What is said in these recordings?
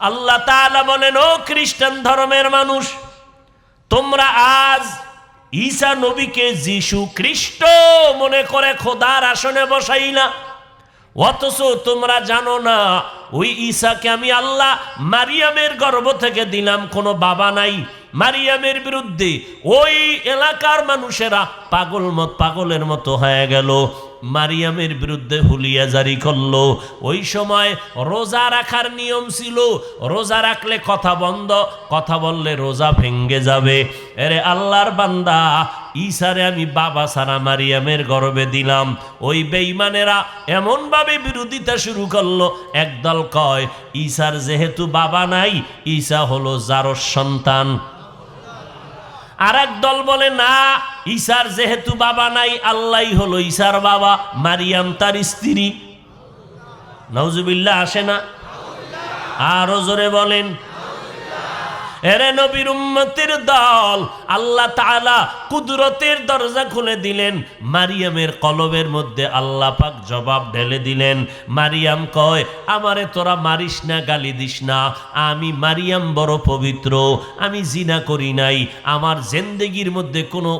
আল্লাহ তাআলা বলেন, ও খ্রিস্টান ধর্মের মানুষ, তোমরা আজ ঈসা নবীকে যিশু খ্রিস্ট মনে করে খোদার আসনে বসাই না। অথচ তোমরা জানো না, ওই ঈশাকে আমি আল্লাহ মারিয়ামের গর্ব থেকে দিলাম, কোনো বাবা নাই মারিয়ামের বিরুদ্ধে। ওই এলাকার মানুষেরা পাগল মত, পাগলের মতো হয়ে গেল। মারিয়ামের বিরুদ্ধে হুলিয়া জারি করল। ওই সময় রোজা রাখার নিয়ম ছিল, রোজা রাখলে কথা বন্ধ, কথা বললে রোজা ভেঙ্গে যাবে। এরে আল্লাহর বান্দা ঈসারে আমি বাবা সারা মারিয়ামের গর্বে দিলাম। ওই বেঈমানেরা এমনভাবে বিরোধিতা শুরু করল। একদল কয় ঈসার যেহেতু বাবা নাই ঈসা হলো জারস সন্তান। আর দল বলে, না, ঈশার যেহেতু বাবা নাই আল্লাহ হলো ঈশার বাবা, মারিয়াম তার স্ত্রী। নজুবিল্লা আসে না? আরও জোরে বলেন এরে নবীর উম্মতের দল, আল্লাহ তাআলা কুদরতের দরজা খুলে দিলেন, মারিয়ামের কলবের মধ্যে আল্লাহ পাক জবাব ঢেলে দিলেন, মারিয়াম কয়, আমারে তোরা মারিস না, গালি দিস না, আমি মারিয়াম বড় পবিত্র, আমি জিনা করি নাই, আমার জেন্দেগির মধ্যে কোনো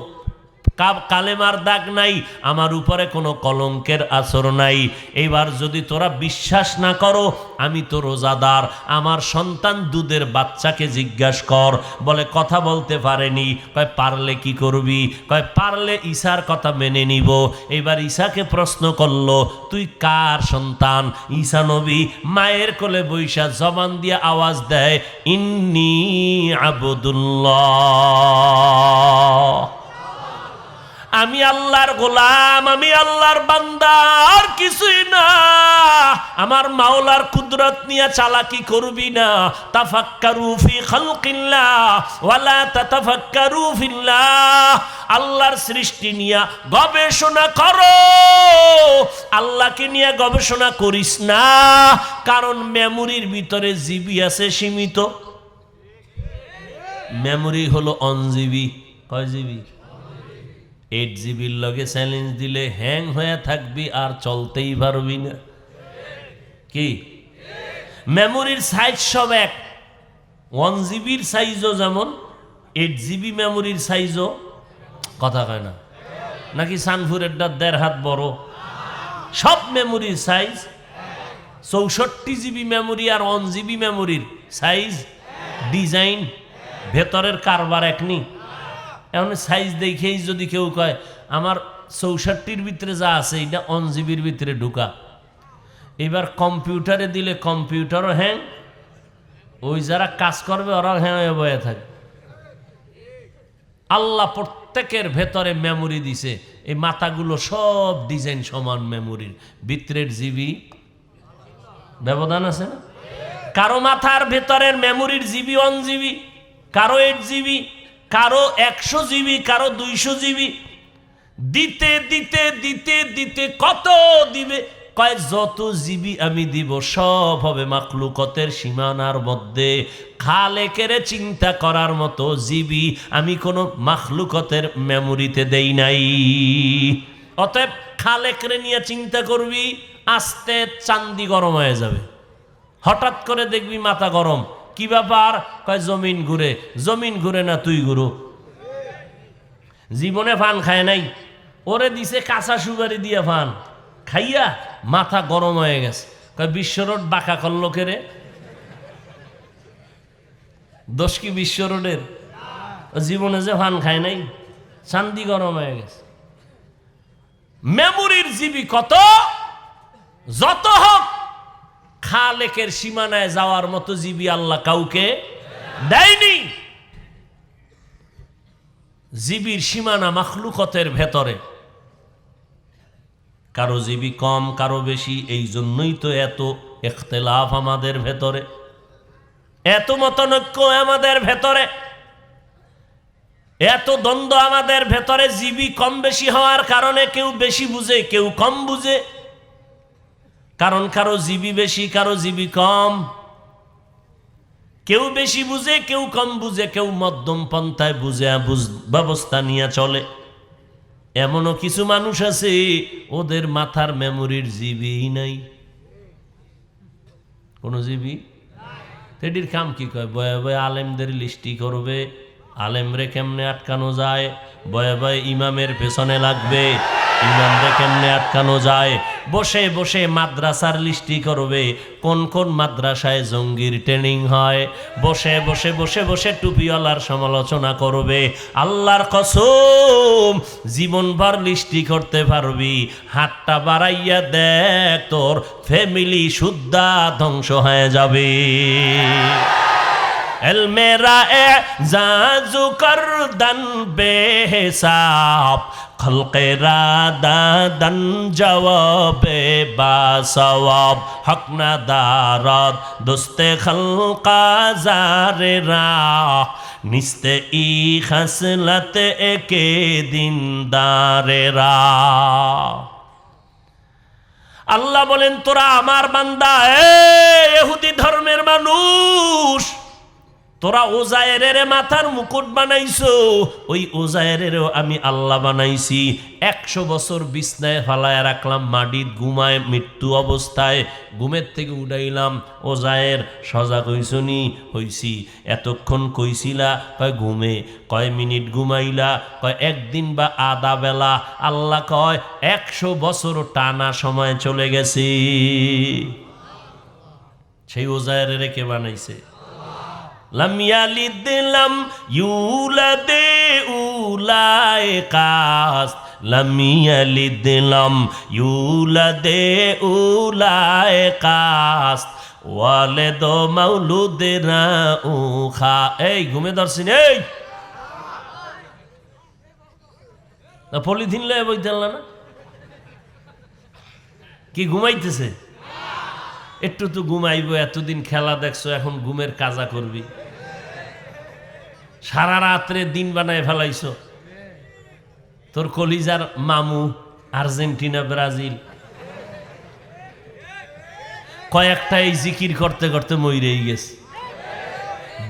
কালেমার দাগ নাই, আমার উপরে কোনো কলঙ্কের আসর নাই। এবার যদি তোরা বিশ্বাস না করো, আমি তো রোজাদার, আমার সন্তান দুধের বাচ্চাকে জিজ্ঞাস কর। বলে, কথা বলতে পারেনি। কয়, পারলে কি করবি? কয়, পারলে ঈশার কথা মেনে নিব। এবার ঈশাকে প্রশ্ন করল, তুই কার সন্তান? ঈশা নবী মায়ের কোলে বৈশা জবান দিয়ে আওয়াজ দেয়, ইন্নি আবুদুল্লাহ। আমি আল্লাহর গোলাম, আমি আল্লাহর বান্দা, আর কিছুই না। আমার মাওলার কুদরত নিয়ে চালাকি করবি না। তাফাক্কারু ফি খালকিল্লাহ, ওয়ালা তাতাফাক্কারু আল্লাহর সৃষ্টি নিয়ে গবেষণা করো। আল্লাহকে নিয়ে গবেষণা করিস না, কারণ মেমোরির ভিতরে জিবি আছে সীমিত। মেমোরি হলো অনজিবি কয় জিবি? এইট জিবির লগে চ্যালেঞ্জ দিলে হ্যাং হয়ে থাকবি আর চলতেই পারবি না। কি? মেমোরির সাইজ সব এক। ওয়ান জিবির সাইজও যেমন এইট জিবি মেমোরির সাইজও কথা কয় না। নাকি সানফুরেরটা দেড় হাত বড়। সব মেমোরির সাইজ চৌষট্টি জিবি মেমোরি আর ওয়ান জিবি মেমোরির সাইজ ডিজাইন ভেতরের কারবার একনি এখন সাইজ দেখেই যদি কেউ কয়, আমার চৌষট্টির ভিতরে যা আছে, এটা অন জিবির ভিতরে ঢুকা। এবার কম্পিউটারে দিলে কম্পিউটারও হ্যাং, ওই যারা কাজ করবে ওরাও হ্যাঁ বয়ে থাকে। আল্লাহ প্রত্যেকের ভেতরে মেমোরি দিছে। এই মাথাগুলো সব ডিজাইন সমান মেমোরির ভিতরের জিবি, ব্যবধান আছে না? কারও মাথার ভেতরের মেমোরির জিবি ওয়ান জিবি কারও এইট জিবি। কারও একশো জিবি, কারও দুইশো জিবি। দিতে দিতে দিতে দিতে কত দিবে? কয়, যত জিবি আমি দিব, সব হবে মাকলুকতের সীমানার মধ্যে। খালেকেরে চিন্তা করার মতো জিবি আমি কোনো মাখলুকতের মেমোরিতে দেই নাই। অতএব খালেকরে নিয়ে চিন্তা করবি, আস্তে চান্দি গরম হয়ে যাবে। হঠাৎ করে দেখবি মাথা গরম। কি ব্যাপার? কয়, জমিন ঘুরে। জমিন ঘুরে না তুই ঘুরো। জীবনে ফান খায় নাই? ওরে দিছে কাঁচা সুগারি দিয়ে ফান। খাইয়া মাথা গরম হয়ে গেছে। কয়, বিশ্ব রোড বাঁকা করল কেরে দোষ কি বিশ্ব রোডের? জীবনে যে ফান খায় নাই। চান্দি গরম হয়ে গেছে। মেমোরির জিবি কত? যত হোক খালেকের সীমানায় যাওয়ার মতো জিবি আল্লাহ কাউকে দেয়নি। জিবির সীমানা মাখলুকতের ভেতরে। কারও জিবি কম, কারও বেশি, এই জন্যই তো এত এখতেলাফ আমাদের ভেতরে। এত মতনৈক্য আমাদের ভেতরে। এত দ্বন্দ্ব আমাদের ভেতরে, জিবি কম বেশি হওয়ার কারণে কেউ বেশি বুঝে, কেউ কম বুঝে। কারণ কারও জিবি বেশি, কারও জিবি কম। কেউ বেশি বুঝে, কেউ কম বুঝে, কেউ মধ্যম পন্থায় বুঝে, বুঝ- ব্যবস্থা নিয়ে চলে। এমনও কিছু মানুষ আছে, ওদের মাথার মেমোরির জিবি নাই। কোন জিবি? তো টেডির কাম কি কয়? বয়ে বয়ে আলেমদের লিস্টি করবে। আলেমরে কেমনে আটকানো যায়? বয়ে বয়ে ইমামের পেছনে লাগবে। ইমামরে কেমনে আটকানো যায়? বসে বসে মাদ্রাসার লিস্টি করবে। কোন কোন মাদ্রাসায় জঙ্গির ট্রেনিং হয়? বসে বসে বসে বসে টুপিওয়ালার সমালোচনা করবে। আল্লাহর কসম, জীবনভর লিস্টি করতে পারবি। হাতটা বাড়াইয়া দেখ, তোর ফ্যামিলি শুদ্ধা ধ্বংস হয়ে যাবে। মেরা এ জাজু কর দন বেহিসাব, খলকে রাদাদন জবাবে বাসওয়াব হক না দারদ, দোস্তে খলকা জারে রাহ, নিস্তে ই খসলত একে দিন দারে আল্লাহ বলেন, তোরা আমার বান্দা, এ ইহুদি ধর্মের মানুষ তোরা ওজায়ের মাথার মুকুট বানাইছো, ওই ওজায়েরেরও আমি আল্লাহ বানাইছি। একশো বছর বিছনায় ফালায় রাখলাম, মাটির ঘুমায় মৃত্যু অবস্থায়। ঘুমের থেকে উঠাইলাম, ওজায়ের সজাগ হইছনি হইছি এতক্ষণ কইছিলা, কয় ঘুমে, কয় মিনিট ঘুমাইলা, কয় একদিন বা আধা বেলা। আল্লাহ কয়, একশো বছর টানা সময় চলে গেছে। সেই ওজায়ের কে বানাইছে? লাম ইয়ালিদ লাম ইউলাদে উলাইকাস লাম ইয়ালিদ লাম ইউলাদে উলাইকাস ওয়ালে দো মাউলুদেরা উখা। এই, ঘুমে দর্শিন এই। পলিথিন লয়ে বইতে না? কি ঘুমাইতেছে? একটু তো ঘুমাইব, এতদিন খেলা দেখছ, এখন ঘুমের কাজা করবি। সারা রাত্রে দিন বানায় ফেলাইছ। তোর কলিজার মামু, আর্জেন্টিনা, ব্রাজিল। কয়েকটা এই জিকির করতে করতে মইরেই গেছে।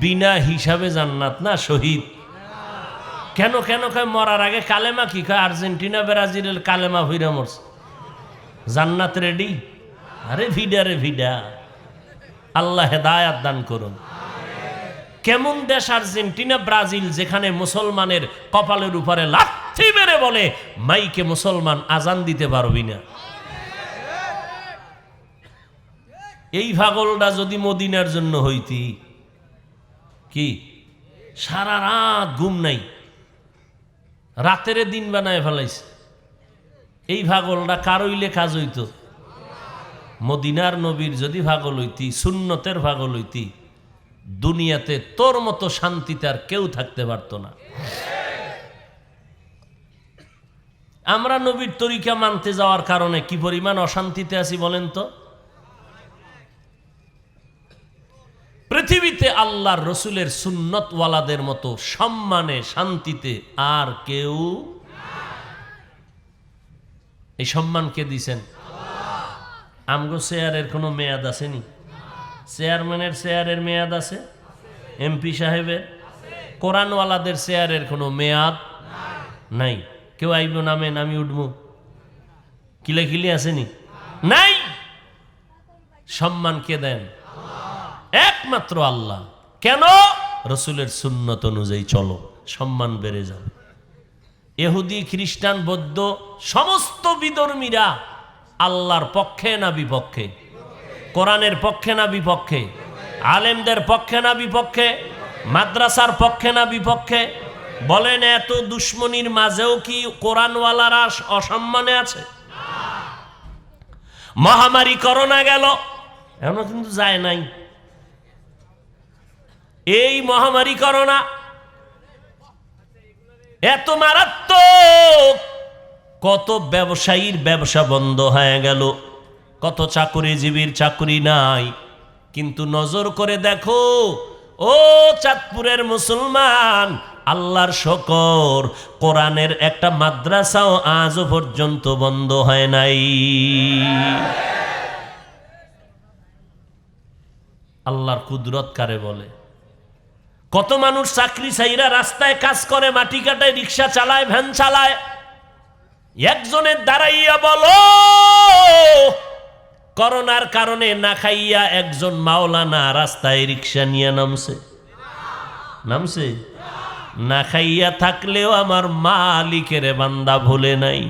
বিনা হিসাবে জান্নাত না, শহীদ। কেন কেন কয় মরার আগে কালেমা কি? কয় আর্জেন্টিনা, ব্রাজিলের কালেমা হইরা মরছে। জান্নাত রেডি আরে ভিডা রে ভিডা। আল্লাহ হেদায়াত দান করুন। কেমন দেশ আর্জেন্টিনা, ব্রাজিল, যেখানে মুসলমানের কপালের উপরে লাথি মেরে বলে, মাইকে মুসলমান আজান দিতে পারবি না। এই ভাগলটা যদি মদিনার জন্য হইতি, কি? সারা রাত ঘুম নাই। রাতের দিন বানায় ফেলাইছে। এই ভাগলটা কারইলে কাজ হইতো মদিনার নবীর যদি ভাগল হইতি, সুন্নতের ভাগল হইতি দুনিয়াতে তোর মতো শান্তিতে আর কেউ থাকতে পারত না। আমরা নবীর তরিকা মানতে যাওয়ার কারণে কি পরিমাণ অশান্তিতে আছি বলেন তো? পৃথিবীতে আল্লাহর রসুলের সুন্নতওয়ালাদের মতো সম্মানে, শান্তিতে আর কেউ এই সম্মান কে দিছেন? আমগো চেয়ারের কোনো মেয়াদ আসেনি? চেয়ারম্যানের চেয়ারের মেয়াদ আছে? এমপি সাহেবের? কোরআনওয়ালাদের চেয়ারের কোনো মেয়াদ নাই? কেউ আইব নামেন আমি উঠব কিলে আসেনি নাই! সম্মান কে দেন? একমাত্র আল্লাহ। কেন? রসুলের সুন্নত অনুযায়ী চলো, সম্মান বেড়ে যাবে। এহুদি খ্রিস্টান, বৌদ্ধ, সমস্ত বিধর্মীরা আল্লাহর পক্ষে না বিপক্ষে? কোরআনের পক্ষে না বিপক্ষে? আলেমদের পক্ষে না বিপক্ষে? মাদ্রাসার পক্ষে না বিপক্ষে? বলেন, এত দুশ্মনির মাঝেও কি কোরআনওয়ালারা অসম্মানে আছে? মহামারী করোনা গেল, এখনও কিন্তু যায় নাই। এই মহামারী করোনা এত মারাত্মক, কত ব্যবসায়ীর ব্যবসা বন্ধ হয়ে গেল। কত চাকুরিজীবীর চাকুরি নাই, কিন্তু নজর করে দেখো, ও চাঁদপুরের মুসলমান, আল্লাহর শকর, কোরআনের একটা মাদ্রাসাও আজও পর্যন্ত বন্ধ হয় নাই। আল্লাহর কুদরত কারে বলে? কত মানুষ চাকরি চাইরা রাস্তায় কাজ করে, মাটি কাটায়, রিক্সা চালায়, ভ্যান চালায়। একজনের দাঁড়াইয়া বলো করোনার কারণে না খাইয়া একজন মাওলানা রাস্তায় রিক্সা নিয়ে নামছে। নামছে? না খাইয়া থাকলেও আমার মালিকের বান্দা ভুলে নাই।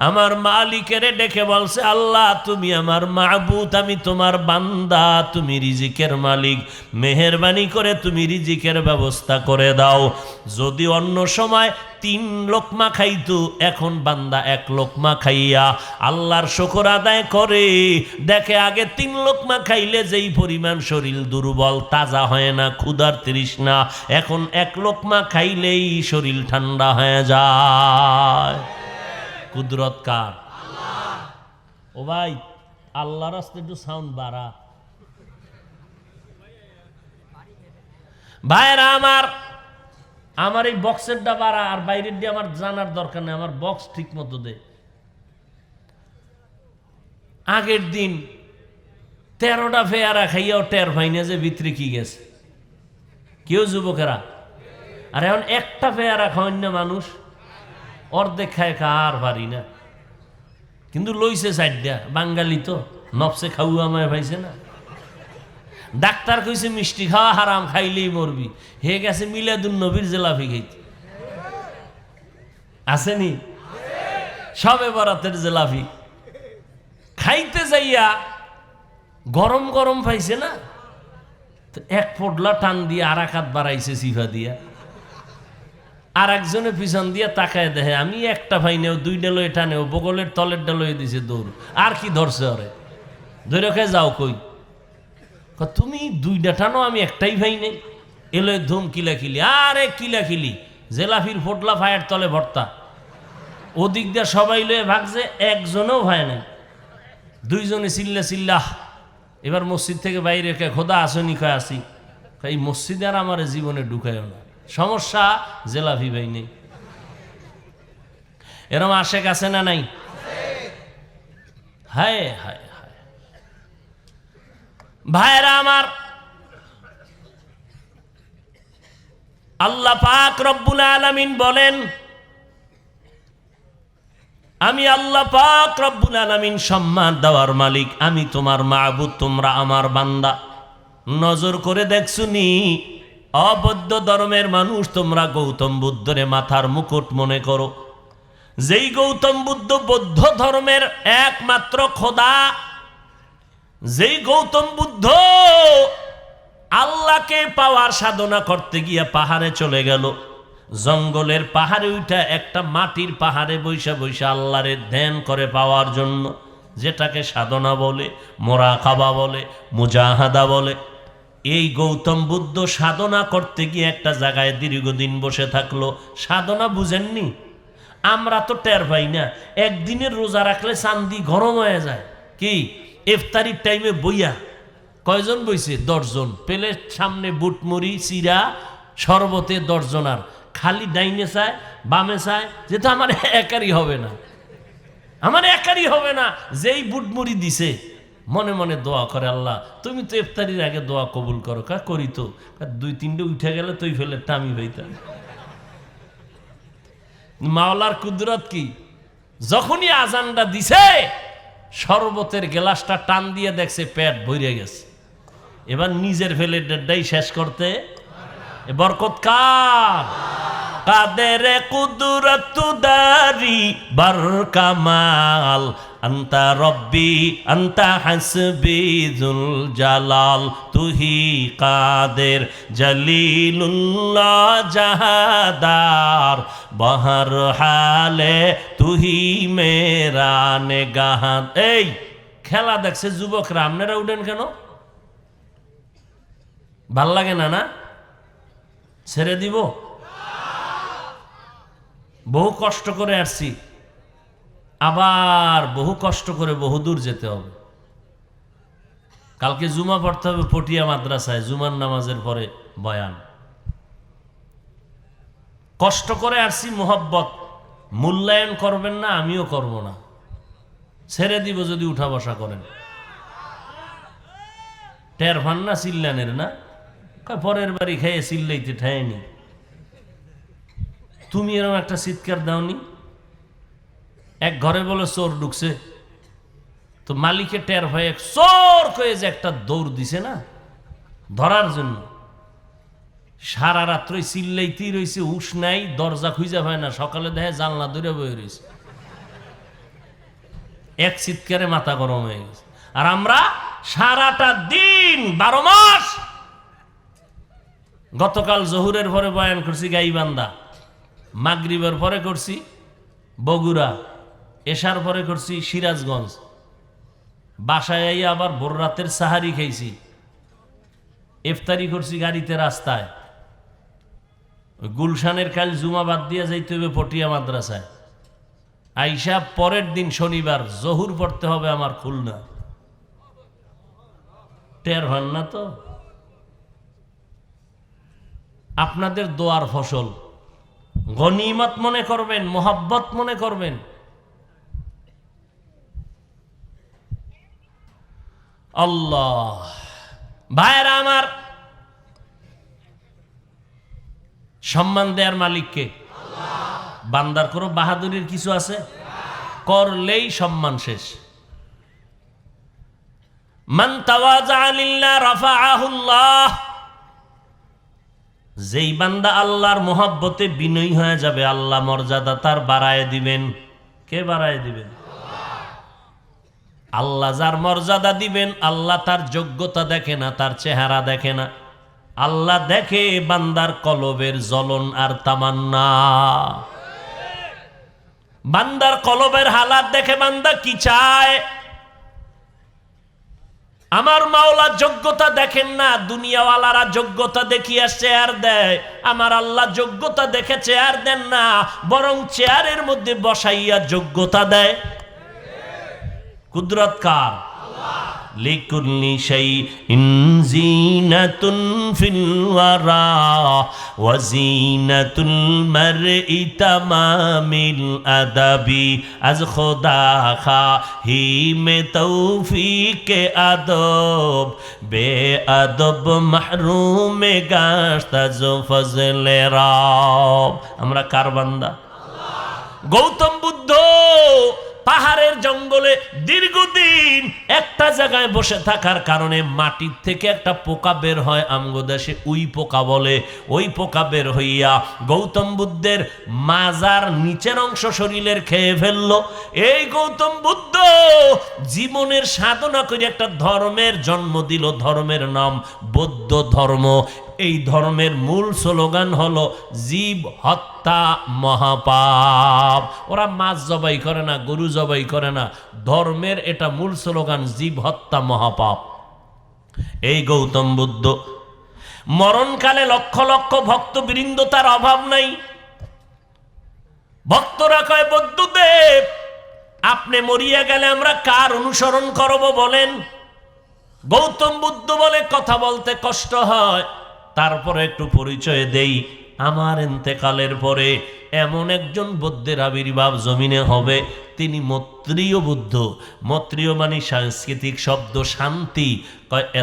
আমার মালিকের ডেকে বলছে, আল্লাহ, তুমি আমার মাহবুত আমি তোমার বান্দা, তুমি রিজিকের মালিক। মেহরবানি করে তুমি রিজিকের ব্যবস্থা করে দাও। যদি অন্য সময় তিন লোকমা খাইতো, এখন বান্দা এক লোকমা খাইয়া আল্লাহর শকর আদায় করে। দেখে আগে তিন লোকমা খাইলে যেই পরিমাণ শরীর দুর্বল, তাজা হয় না, ক্ষুধার তৃষ্ণা। এখন এক লোকমা খাইলেই শরীর ঠান্ডা হয়ে যায়। কুদরত কার? ও ভাই, আল্লাহর রাস্তে একটু সাউন্ড বাড়া। ভাইরা আমার আমার এই বক্সেরটা বাড়া, আর বাইরের দিয়ে আমার জানার দরকার নেই, আমার বক্স ঠিক মতো দে। আগের দিন তেরোটা ফেয়ারা খাইয়াও টের পাইনা যে ভিতরে কি গেছে। কেউ যুবকেরা? আর এখন একটা ফেয়ারা খাওয়ান না মানুষ। অর্ধেক খায় খার পারি না। কিন্তু লইছে সাইডটা বাঙালি তো, নফসে খাওয়া আমায় পাইছে না। ডাক্তার কইছে, মিষ্টি খাওয়া হারাম খাইলেই মরবি। হে গেছে মিলাদুন নবীর জেলাফি খাইতে। আসেনি সবে বরাতের জেলাফি। খাইতে যাইয়া গরম গরম পাইছে না এক পোডলা টান দিয়ে আর বাড়াইছে সিফা দিয়া। আর একজনের পিছন দিয়ে তাকায় দেখে, আমি একটা ভাই নেও, দুইটা এটা নেও, বগলের তলের লয়ে দিছে দৌড়। আর কি ধরছে ওরে? ধরে খেয়ে যাও কই। তুমি দুইটা টানো আমি একটাই ভাই নেই। এলো ধুম কিলা কিলি আরে কিলা কিলি জেলাফির ফোটলা ফায়ার তলে ভর্তা। ওদিক দিয়ে সবাই লয়ে ভাগছে, একজনও ভাই নাই। দুইজনে চিল্লা চিল্লাহ এবার মসজিদ থেকে বাইরে খোদা আসনি কয় আসি। এই মসজিদে আর আমার জীবনে ঢুকায়ও না। সমস্যা জেলাফি ভাই নেই। এরম আশেক আছে না নাই? হায় হায় হায়। ভাইরা আমার, আল্লাহ পাক রব্বুল আলামিন বলেন, আমি আল্লাহ পাক রব্বুল আলামিন সম্মান দেওয়ার মালিক, আমি তোমার মাহবুদ তোমরা আমার বান্দা। নজর করে দেখছুনি অবদ্ধ ধর্মের মানুষ, তোমরা গৌতম বুদ্ধরে মাথার মুকুট মনে করো। যেই গৌতম বুদ্ধ বৌদ্ধ ধর্মের একমাত্র খোদা, যেই গৌতম বুদ্ধ আল্লাহকে পাওয়ার সাধনা করতে গিয়ে পাহাড়ে চলে গেল। জঙ্গলের পাহাড়ে উঠা একটা মাটির পাহাড়ে বৈশা বৈশা আল্লাহরে ধ্যান করে পাওয়ার জন্য, যেটাকে সাধনা বলে মোরা খাবা বলে, মুজাহাদা বলে। এই গৌতম বুদ্ধ সাধনা করতে গিয়ে একটা জায়গায় দীর্ঘদিন বসে থাকল। সাধনা বুঝেননি? আমরা তো টের পাই না। একদিনের রোজা রাখলে চান্দি গরম হয়ে যায়। কি? ইফতারির টাইমে বইয়া। কয়জন বইছে? দশজন। পেলে সামনে বুটমুড়ি, চিরা, শরবতে দশজন আর। খালি ডাইনে চায়, বামে চায়। যেটা আমার একারই হবে না। আমার একারই হবে না। যেই বুটমুড়ি দিছে। মনে মনে দোয়া করে, আল্লাহ, তুমি তো ইফতারির আগে দোয়া কবুল করো, কা করি তো? দুই তিনটে উঠে গেলে তুই ফেলে টামি হইতাম মাওলার কুদরত কি? যখনই আজানটা দিছে, শরবতের গ্লাসটা টান দিয়ে দেখছে পেট ভরে গেছে। এবার নিজের ফেলে ডেডাই শেষ করতে বরকত কার? কাদের কুদরত দারি বার কামাল আন্তা রব্বি, আন্তা হাসবি জুল জালাল, তুহি কাদের জলিলুল্লাহ জাহাদার, বহর হালে তুহি মেরা নেগাহান। এই, খেলা দেখছে যুবকরা, আপনারা উঠেন কেন? ভালো লাগে না না? ছেড়ে দিব? বহু কষ্ট করে আসছি। আবার বহু কষ্ট করে বহু দূর যেতে হবে। কালকে জুমা পড়তে হবে পটিয়া মাদ্রাসায়, জুমার নামাজের পরে বয়ান। কষ্ট করে আসছি মোহব্বত, মূল্যায়ন করবেন না, আমিও করব না। ছেড়ে দিব যদি উঠা বসা করেন। টের ভান না চিল্লানের না? পরের বাড়ি খেয়ে চিল্লাইতে ঠায়নি তুমি এরকম একটা চিৎকার দাওনি? এক ঘরে বলে, চোর ঢুকছে। তো মালিকে টের হয়ে চোর কয়ে যে একটা দৌড় দিছে না, ধরার জন্য। সারা রাত্রই চিল্লাইতেই রয়েছে উস নাই, দরজা খুঁজে হয় না, সকালে দেখে জানলা দূরে বয়ে রয়েছে এক চিৎকারে মাথা গরম হয়ে গেছে। আর আমরা সারাটা দিন, বারো মাস গতকাল জহুরের পরে বয়ান করছি, গাইবান্ধা। মাগরিবের পরে করছি, বগুড়া। এশার পরে করছি সিরাজগঞ্জ। বাসায় আই আবার ভোর রাতের সাহারি খাইছি। ইফতারি করছি গাড়িতে রাস্তায়। গুলশানের কাল জুমা বাদ দিয়ে যাইতে হবে পটিয়া মাদ্রাসায়। আইসা পরের দিন শনিবার, জহুর পড়তে হবে আমার খুলনা। টের হন না তো? আপনাদের দোয়ার ফসল। গনিমত মনে করবেন, মোহাব্বত মনে করবেন। আল্লাহ। ভাইরা আমার, সম্মান দেয়ার মালিককে? বান্দার কোনো বাহাদুরির কিছু আছে? করলেই সম্মান শেষ। যেই বান্দা আল্লাহর মোহাব্বতে বিনয়ী হয়ে যাবে, আল্লাহ মর্যাদা তার বাড়ায় দিবেন। কে বাড়ায় দিবেন? আল্লাহ যার মর্যাদা দিবেন, আল্লাহ তার যোগ্যতা দেখে না, তার চেহারা দেখে না। আল্লাহ দেখে বান্দার কলবের জ্বলন আর তামান্না। বান্দার কলবের হালাত দেখে বান্দা কি চায়? আমার মাওলা যোগ্যতা দেখেন না, দুনিয়াওয়ালারা যোগ্যতা দেখিয়া চেয়ার দেয়। আমার আল্লাহ যোগ্যতা দেখে চেয়ার দেন না, বরং চেয়ারের মধ্যে বসাইয়া যোগ্যতা দেয়। কুদরত কার? লিকুল্লি শাইইন জিনাতুন ফিল ওয়ারা ওয়া জিনাতুল মারই তামামিল আদাবি। আজ খোদা খা মে তৌফিক আদব। বে আদব মাহরুম গাস্তা জো ফজলে রব। আমরা কার বান্দা? গৌতম বুদ্ধ! পাহাড়ের জঙ্গলে দীর্ঘদিন একটা জায়গায় বসে থাকার কারণে মাটির থেকে একটা পোকা বের হয়, আমগো উই পোকা বলে। ওই পোকা বের হইয়া গৌতম বুদ্ধের মাজার নিচের অংশ শরীরের খেয়ে ফেলল। এই গৌতম বুদ্ধ জীবনের সাধনা করে একটা ধর্মের জন্ম দিল। ধর্মের নাম বৌদ্ধ ধর্ম। এই ধর্মের মূল স্লোগান হলো জীব হত্যা মহাপাপ। ওরা মাছ জবাই করে না, গরু জবাই করে না। ধর্মের এটা মূল স্লোগান, জীব হত্যা মহাপাপ। এই গৌতম বুদ্ধ, মরণকালে লক্ষ লক্ষ ভক্তবৃন্দ তার অভাব নাই। ভক্তরা কয় বৌদ্ধদেব আপনি মরিয়া গেলে আমরা কার অনুসরণ করব বলেন? গৌতম বুদ্ধ বলে, কথা বলতে কষ্ট হয়। তারপরে একটু পরিচয় দেই। আমার এন্তেকালের পরে এমন একজন বুদ্ধের আবির্ভাব জমিনে হবে, তিনি মত্রীয় বুদ্ধ। মত্রীয় মানে সাংস্কৃতিক শব্দ, শান্তি।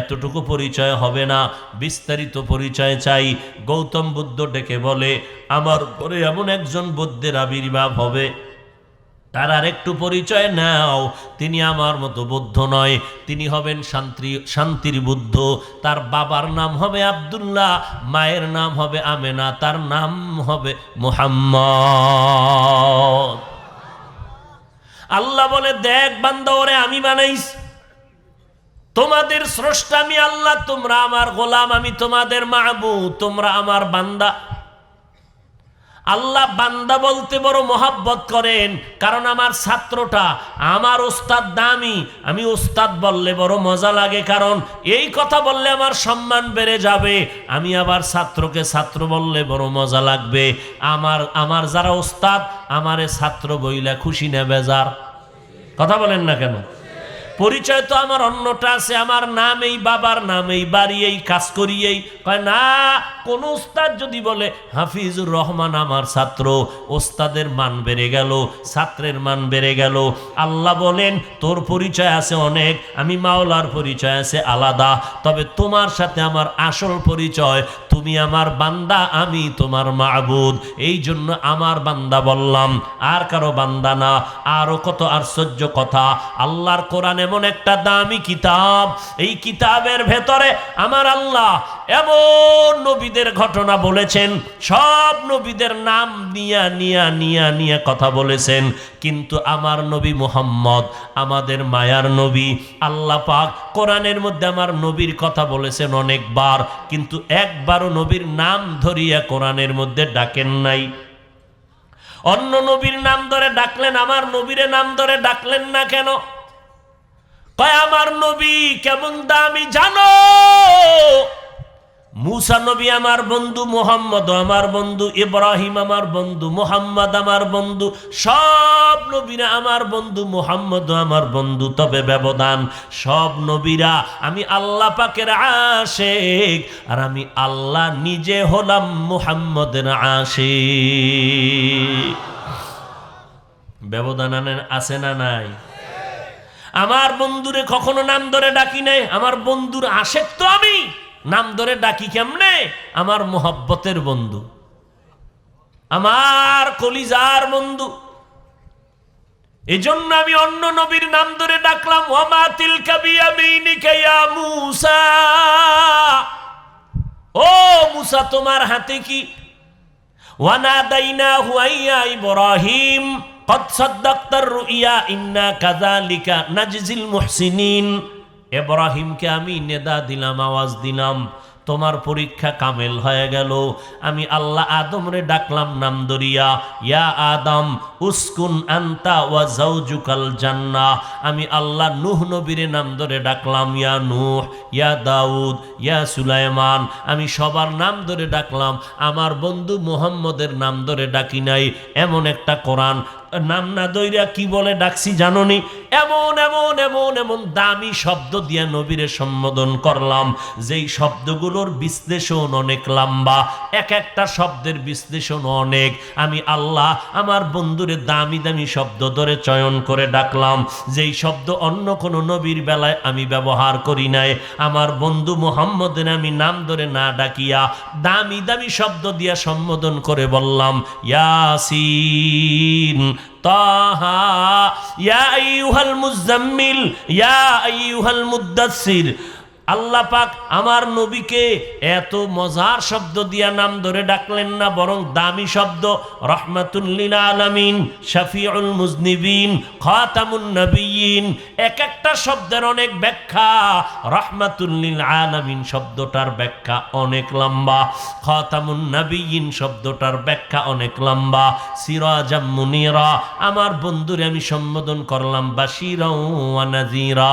এতটুকু পরিচয় হবে না, বিস্তারিত পরিচয় চাই। গৌতম বুদ্ধ ডেকে বলে, আমার পরে এমন একজন বুদ্ধের আবির্ভাব হবে। তার আর একটু পরিচয় নাও। তিনি আমার মতো বুদ্ধ নয়। তিনি হবেন শান্তি, শান্তির বুদ্ধ। তার বাবার নাম হবে আব্দুল্লাহ, মায়ের নাম হবে আমেনা, তার নাম হবে মোহাম্মদ। আল্লাহ বলে, দেখ বান্দা, ওরে আমি বানাইস। তোমাদের স্রষ্টা আমি আল্লাহ, তোমরা আমার গোলাম, আমি তোমাদের মাহবু তোমরা আমার বান্দা। আল্লাহ বান্দা বলতে বড় মহাব্বত করেন, কারণ আমার ছাত্রটা, আমার ওস্তাদ দামি, আমি ওস্তাদ বললে বড় মজা লাগে, কারণ এই কথা বললে আমার সম্মান বেড়ে যাবে, আমি আবার ছাত্রকে ছাত্র বললে বড় মজা লাগবে। আমার আমার যারা ওস্তাদ, আমারে ছাত্র বইলে খুশি নেবে যার কথা বলেন না কেন? পরিচয় তো আমার অন্যটা আছে, আমার নাম এই বাবার নাম এই বাড়ি এই কাজ করি এই কয়, না, কোন ওস্তাদ যদি বলে, হাফিজুর রহমান আমার ছাত্র ওস্তাদের মান বেড়ে গেল, ছাত্রের মান বেড়ে গেল। আল্লাহ বলেন, তোর পরিচয় আছে অনেক, আমি মাওলার পরিচয় আছে আলাদা, তবে তোমার সাথে আমার আসল পরিচয় তুমি আমার বান্দা, আমি তোমার মাহবুদ এই জন্য আমার বান্দা বললাম, আর কারও বান্দা না। আরও কত আশ্চর্য কথা। আল্লাহর কোরআন এমন একটা দামি কিতাব। এই কিতাবের ভেতরে আমার আল্লাহ এমন নবীদের ঘটনা বলেছেন, সব নবীদের নাম নিয়া নিয়া নিয়া নিয়া কথা বলেছেন, কিন্তু আমার নবী মুহাম্মদ, আমাদের মায়ার নবী, আল্লাহ পাক কোরআনের মধ্যে আমার নবীর কথা বলেছেন অনেকবার, কিন্তু একবারও নবীর নাম ধরিয়া কোরআনের মধ্যে ডাকেন নাই। অন্য নবীর নাম ধরে ডাকলেন, আমার নবীরে নাম ধরে ডাকলেন না কেন? কয়, আমার নবী কেমন দামি জানো? মুসা নবী আমার বন্ধু মোহাম্মদ আমার বন্ধু, ইব্রাহিম আমার বন্ধু, মোহাম্মদ আমার বন্ধু, সব নবীরা আমার বন্ধু মোহাম্মদ আমার বন্ধু। তবে ব্যবধান, সব নবীরা, আমি আল্লাহ পাকের আশেক, আর আমি আল্লাহ নিজে হলাম মোহাম্মদের আশেক। ব্যবধান আনে- আছে না নাই? আমার বন্ধুরে কখনো নাম ধরে ডাকি নাই, আমার বন্ধুর আশেক তো আমি। নাম ধরে ডাকি কেমনে আমার মোহব্বতের বন্ধু আমার কলিজার বন্ধু এজন্য আমি অন্য নবীর নাম ধরে ডাকলাম ওমা তিলকা বিয়ামিনিকা ইয়া মূসা ও মুসা তোমার হাতে কি ওয়ানাদাইনাহু আইয়া ইব্রাহিম قد صدقت الرؤيا إنا كذلك نجزي المحسنين এব্রাহিমকে আমি নেদা দিলাম, আওয়াজ দিলাম, তোমার পরীক্ষা কামেল হয়ে গেল। আমি আল্লাহ আদম রে ডাকলাম, নাম দরিয়া ইয়া আদম উসকুন আন্তা ওয়া জাউজুকাল জান্নাহ আমি আল্লাহ নূহ নবীরে নাম ধরে ডাকলাম, ইয়া নূহ, ইয়া দাউদ, ইয়া সুলাইমান। আমি সবার নাম ধরে ডাকলাম, আমার বন্ধু মোহাম্মদের নাম ধরে ডাকি নাই। এমন একটা কোরআন, নাম না দইরা কি বলে ডাকছি জাননি? এমন এমন এমন এমন দামি শব্দ দিয়ে নবীরে সম্বোধন করলাম। যেই শব্দগুলোর বিশ্লেষণ অনেক লম্বা, এক একটা শব্দের বিশ্লেষণ অনেক। আমি আল্লাহ, আমার বন্ধুরে দামি দামি শব্দ ধরে চয়ন করে ডাকলাম। যেই শব্দ অন্য কোনো নবীর বেলায় আমি ব্যবহার করি নাই। আমার বন্ধু মোহাম্মদের আমি নাম ধরে না ডাকিয়া দামি দামি শব্দ দিয়া সম্বোধন করে বললাম, ইয়াসিন, তাহা, ইয়া আইয়ুহাল মুজাম্মিল, ইয়া আইয়ুহাল মুদ্দাসসির আল্লাহ পাক আমার নবীকে এত মজার শব্দ দিয়া নাম ধরে ডাকলেন না, বরং দামি শব্দ রহমাতুল্লিল আলামিন মুজনিবিন নবিয়িন এক একটা শব্দের অনেক ব্যাখ্যা রহমাতুল্লিল আলামিন শব্দটার ব্যাখ্যা অনেক লম্বা, খাতামুন নবিয়িন শব্দটার ব্যাখ্যা অনেক লম্বা, সিরাজাম মুনিরা আমার বন্ধুরে আমি সম্বোধন করলাম নাযীরা।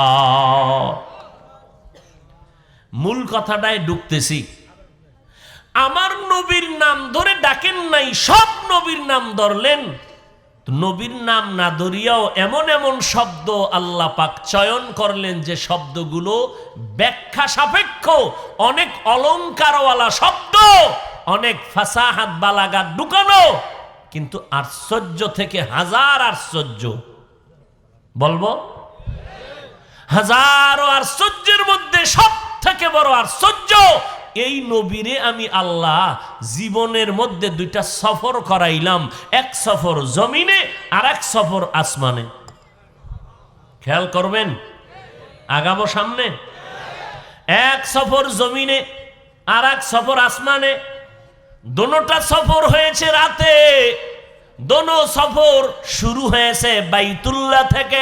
মূল কথাটায় ঢুকতেছি। আমার নবীর নাম ধরে ডাকেন নাই, সব নবীর নাম ধরলেন। নবীর নাম না ধরিয়াও এমন এমন শব্দ আল্লাহ পাক চয়ন করলেন যে শব্দগুলো ব্যাখ্যা সাপেক্ষ, অনেক অলঙ্কারওয়ালা শব্দ, অনেক ফাসাহাত বালাগাত ঢুকানো। কিন্তু আশ্চর্য থেকে হাজার আশ্চর্য। বলব? হাজারো আশ্চর্যের মধ্যে সব থেকে বড় আশ্চর্য, এই নবীরে আমি আল্লাহ জীবনের মধ্যে দুইটা সফর করাইলাম, এক সফর জমিনে আর এক সফর আসমানে। খেয়াল করবেন আগাবো সামনে। এক সফর জমিনে আর এক সফর আসমানে। দোনোটা সফর হয়েছে রাতে দোনো সফর শুরু হয়েছে বাইতুল্লাহ থেকে।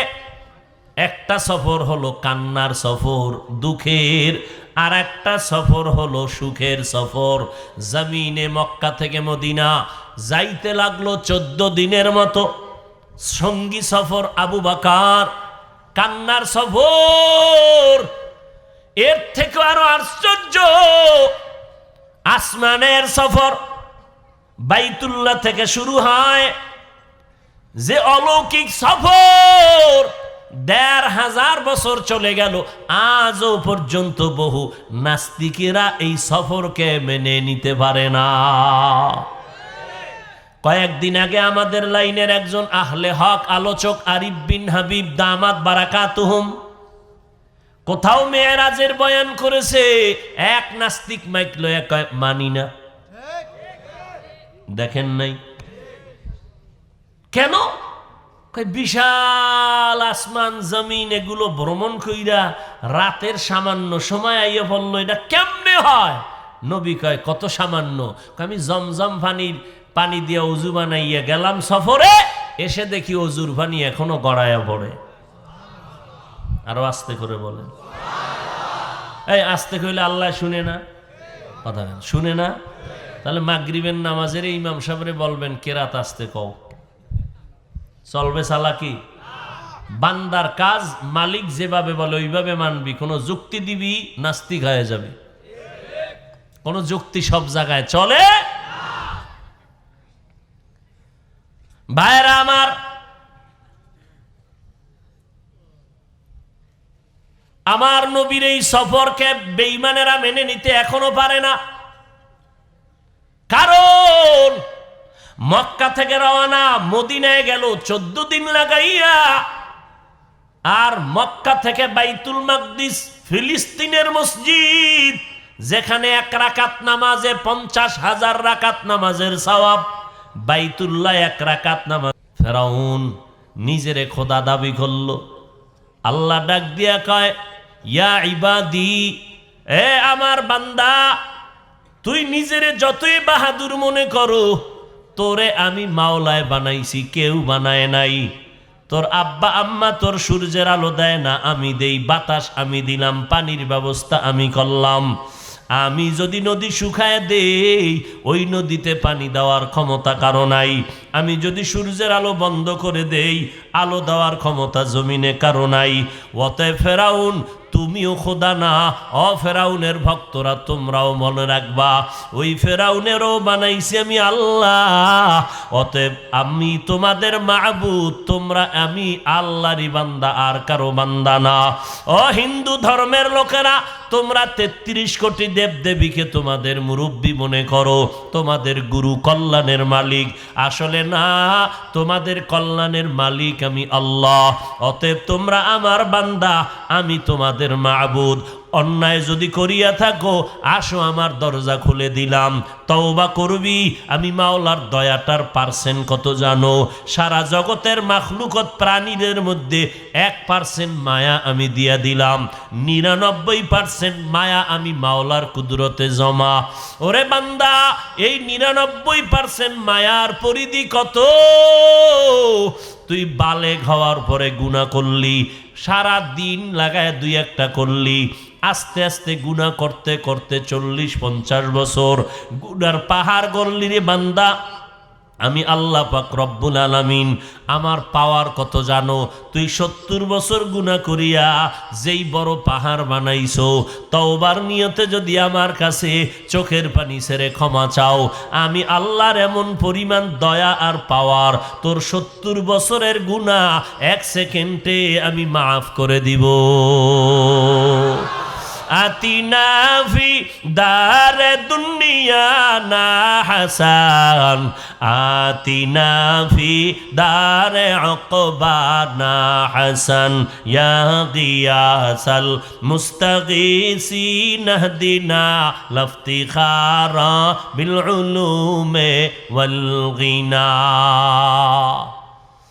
একটা সফর হলো কান্নার সফর, দুঃখের। আর একটা সফর হলো সুখের সফর। জমিনে মক্কা থেকে মদিনা যাইতে লাগল চোদ্দ দিনের মতো। সঙ্গী সফর আবু বাকার, কান্নার সফর। এর থেকে আরও আশ্চর্য, আসমানের সফর। বাইতুল্লাহ থেকে শুরু হয় যে অলৌকিক সফর। দেড় হাজার বছর চলে গেল, আজও পর্যন্ত বহু নাস্তিকেরা এই সফরকে মেনে নিতে পারে না। কয়েকদিন আগে আমাদের লাইনের একজন আহলে হক, আলোচক আরিফ বিন হাবিব দামাত বারাকাতুহুম, কোথাও মেয়েরাজের বয়ান করেছে, এক নাস্তিক মাইক কয়, মানি না। দেখেন নাই। কেন? বিশাল আসমান, জমিন, এগুলো ভ্রমণ কইরা রাতের সামান্য সময় আইয়া বলল, এটা কেমনে হয়? নবী কয়, কত সামান্য? আমি জমজম পানির, পানি দিয়ে অজু বানাইয়া গেলাম সফরে, এসে দেখি অজুর পানি এখনও গড়াইয়া পড়ে। আরও আস্তে করে বলেন। এই, আস্তে কইলে আল্লাহ শুনে না? কথা? শুনে না? তাহলে মাগরিবের নামাজের ইমাম সাহেবরে বলবেন, কেরাত আসতে কও। চলবে চালাকি। বান্দার কাজ মালিক যেভাবে বলে, ওইভাবে মানবি। কোনো যুক্তি দিবি, নাস্তিক হয়ে যাবে। কোনো যুক্তি সব জায়গায় চলে ভাইরা আমার আমার নবীর এই সফরকে বেইমানেরা মেনে নিতে এখনও পারে না। কারণ মক্কা থেকে রওনা, মদিনায় গেল, চোদ্দ দিন লাগাইয়া, আর মক্কা থেকে বাইতুল মাকদিস, ফিলিস্তিনের মসজিদ, যেখানে এক রাকাত নামাজে পঞ্চাশ হাজার রাকাত নামাজের সওয়াব, বাইতুল্লাহ এক রাকাত নামাজ। ফেরাউন নিজেরে খোদা দাবি করল। আল্লাহ ডাক দিয়া কয়, ইয়া ইবাদি, এ আমার বান্দা, তুই নিজেরে যতই বাহাদুর মনে করো তোরে আমি মাওলায় বানাইছি, কেউ বানায় নাই। তোর আব্বা, আম্মা তোর সূর্যের আলো দেয় না, আমি দেই বাতাস, আমি দিলাম পানির ব্যবস্থা, আমি করলাম। আমি যদি নদী শুকায় দেই, ওই নদীতে পানি দেওয়ার ক্ষমতা কারও নাই। আমি যদি সূর্যের আলো বন্ধ করে দেই আলো দেওয়ার ক্ষমতা জমিনে কারও নাই। অতএব ফেরাউন, তুমিও খোদা না অ ফেরাউনের ভক্তরা তোমরাও মনে রাখবা, ওই ফেরাউনেরও বানাইছি আমি আল্লাহ। অতএব আমি তোমাদের মাহবুদ তোমরা আমি আল্লাহরই বান্দা, আর কারও বান্দা না। অ হিন্দু ধর্মের লোকেরা, তোমরা তেত্রিশ কোটি দেবদেবীকে তোমাদের মুরব্বী মনে করো, তোমাদের গুরু কল্যাণের মালিক। আসলে না, তোমাদের কল্যাণের মালিক আমি আল্লাহ, অতএব তোমরা আমার বান্দা, আমি তোমাদের মাবুদ। অন্যায় যদি করিয়া থাকো, আসো আমার দরজা খুলে দিলাম। তওবা করবি, আমি মাওলার দয়াটার পার্সেন্ট কত জানো? সারা জগতের মাখলুকত প্রাণীদের মধ্যে এক পার্সেন্ট মায়া আমি দিয়া দিলাম। নিরানব্বই পার্সেন্ট মায়া আমি মাওলার কুদরতে জমা। ওরে বান্দা, এই নিরানব্বই পার্সেন্ট মায়ার পরিধি কত? তুই বালেগ হওয়ার পরে গুণা করলি, সারা দিন লাগায় দুই একটা করলি, আস্তে আস্তে গুণা করতে করতে চল্লিশ পঞ্চাশ বছর, গুনার পাহাড় গড়লি রে বান্দা। আমি আল্লাহ পাক রব্বুল আলামিন, আমার পাওয়ার কত জানো? তুই সত্তর বছর গুণা করিয়া যেই বড় পাহাড় বানাইছো, তওবার নিয়তে যদি আমার কাছে চোখের পানি ছেড়ে ক্ষমা চাও, আমি আল্লাহর এমন পরিমাণ দয়া আর পাওয়ার, তোর সত্তর বছরের গুণা এক সেকেন্ডে আমি মাফ করে দিব। আতিনা ফি দার দুনিয়া না হাসান আতিনা ফি দার উকবা না হাসান ইয়া গিয়াসাল মুস্তাগীসিন হদিনা লাফতিখারা